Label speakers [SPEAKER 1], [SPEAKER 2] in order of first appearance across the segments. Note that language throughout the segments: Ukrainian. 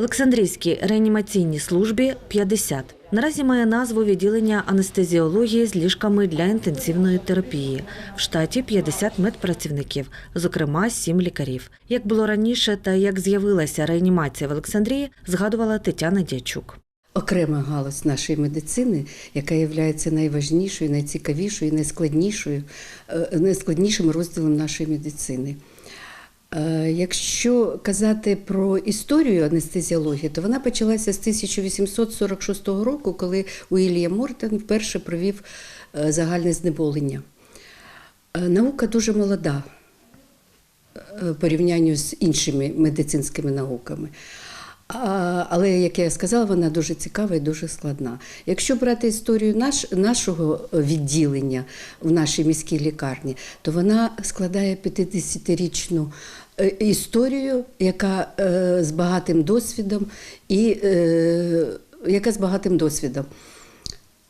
[SPEAKER 1] Олександрійській реанімаційній службі 50. Наразі має назву відділення анестезіології з ліжками для інтенсивної терапії. В штаті 50 медпрацівників, зокрема 7 лікарів. Як було раніше та як з'явилася реанімація в Олександрії, згадувала Тетяна Дячук.
[SPEAKER 2] окрема галузь нашої медицини, яка є найважнішою, найцікавішою, найскладнішою, е, найскладнішим розділом нашої медицини. Е, Якщо казати про історію анестезіології, то вона почалася з 1846 року, коли Уільям Мортен вперше провів е, загальне знеболення. Е, Наука дуже молода порівнянню з іншими медицинськими науками. А, Але, як я сказала, вона дуже цікава і дуже складна. Якщо брати історію наш, нашого відділення в нашій міській лікарні, то вона складає 50-річну е, історію, яка е, з багатим досвідом і е, яка з багатим досвідом.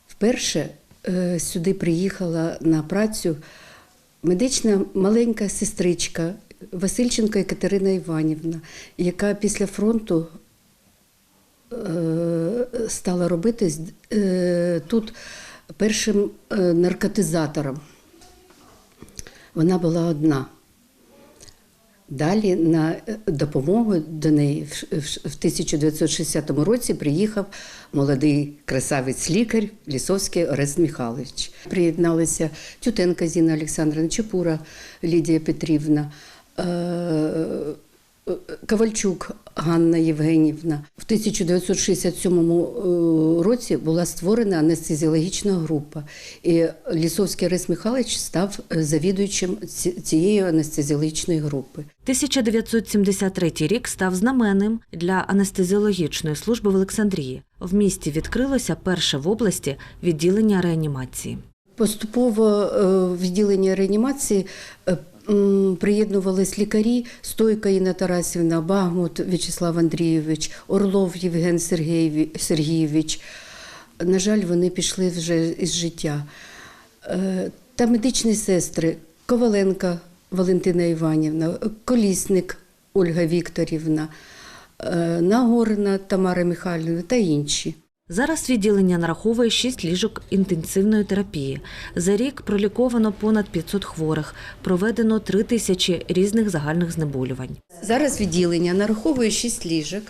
[SPEAKER 2] Вперше е, сюди приїхала на працю медична маленька сестричка Васильченко Екатерина Іванівна, яка після фронту стала робити е, тут першим е, наркотизатором. Вона була одна. Далі на е, допомогу до неї в- в- в 1960 році приїхав молодий красавець-лікар Лісовський Орест Михайлович. Приєдналися Тютенка Зіна Олександровна, Чепура Лідія Петрівна, е, е, Ковальчук Ганна Євгенівна. В 1967 е, році була створена анестезіологічна група, і Лісовський Орест Михайлович став е, завідуючим цієї анестезіологічної групи.
[SPEAKER 1] 1973 рік став знаменним для анестезіологічної служби в Олександрії. В місті відкрилося перше в області відділення реанімації.
[SPEAKER 2] Поступово е, відділення реанімації приєднувались лікарі Стойка Інна Тарасівна, Багмут В'ячеслав Андрійович, Орлов Євген Сергійович. На жаль, вони пішли вже із життя. Е, Та медичні сестри Коваленка Валентина Іванівна, Колісник Ольга Вікторівна, е, Нагорна Тамара Михайлівна та інші.
[SPEAKER 1] Зараз відділення нараховує 6 ліжок інтенсивної терапії. За рік проліковано понад 500 хворих, проведено 3 тисячі різних загальних знеболювань.
[SPEAKER 2] Зараз відділення нараховує 6 ліжок.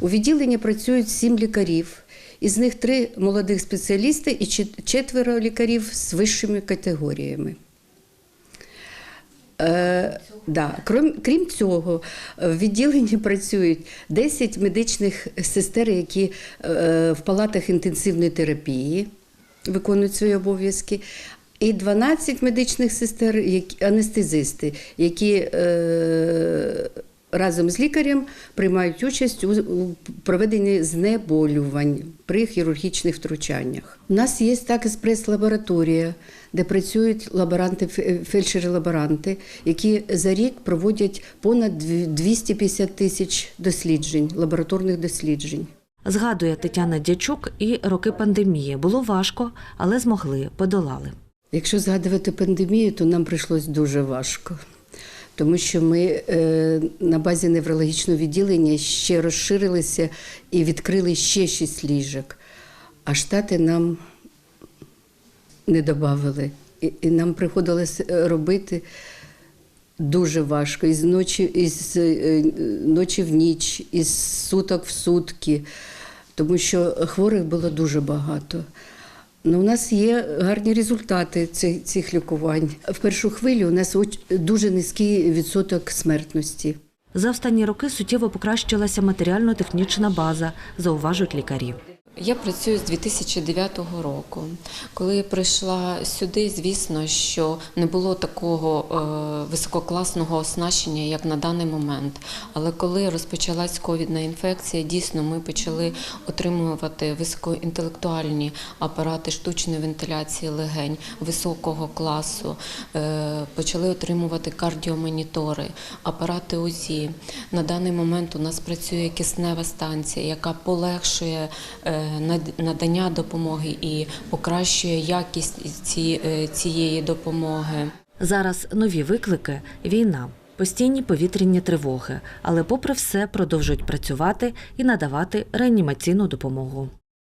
[SPEAKER 2] У відділенні працюють 7 лікарів. Із них три молодих спеціалісти і четверо лікарів з вищими категоріями. Е, да. крім, крім цього, в відділенні працюють 10 медичних сестер, які е, в палатах інтенсивної терапії виконують свої обов'язки, і 12 медичних сестер, які, анестезисти, які е, разом з лікарем приймають участь у, проведенні знеболювань при хірургічних втручаннях. У нас є так експрес-лабораторія, де працюють лаборанти, фельдшери-лаборанти, які за рік проводять понад дві- 250 тисяч досліджень, лабораторних досліджень.
[SPEAKER 1] Згадує Тетяна Дячук і роки пандемії. Було важко, але змогли, подолали.
[SPEAKER 2] Якщо згадувати пандемію, то нам прийшлось дуже важко. Тому що ми е, на базі неврологічного відділення ще розширилися і відкрили ще шість ліжок, а штати нам не додавали. І, нам приходилось е, робити дуже важко. Із ночі, із е, ночі в ніч, із суток в сутки, тому що хворих було дуже багато. Ну, у нас є гарні результати цих, лікувань. В першу хвилю у нас дуже низький відсоток смертності.
[SPEAKER 1] За останні роки суттєво покращилася матеріально-технічна база, зауважують лікарі.
[SPEAKER 3] Я працюю з 2009 року. Коли я прийшла сюди, звісно, що не було такого е, висококласного оснащення, як на даний момент. Але коли розпочалась ковідна інфекція, дійсно ми почали отримувати високоінтелектуальні апарати штучної вентиляції легень високого класу, е, почали отримувати кардіомонітори, апарати УЗІ. На даний момент у нас працює киснева станція, яка полегшує е, надання допомоги і покращує якість е, цієї допомоги.
[SPEAKER 1] Зараз нові виклики війна. Постійні повітряні тривоги, але попри все продовжують працювати і надавати реанімаційну допомогу.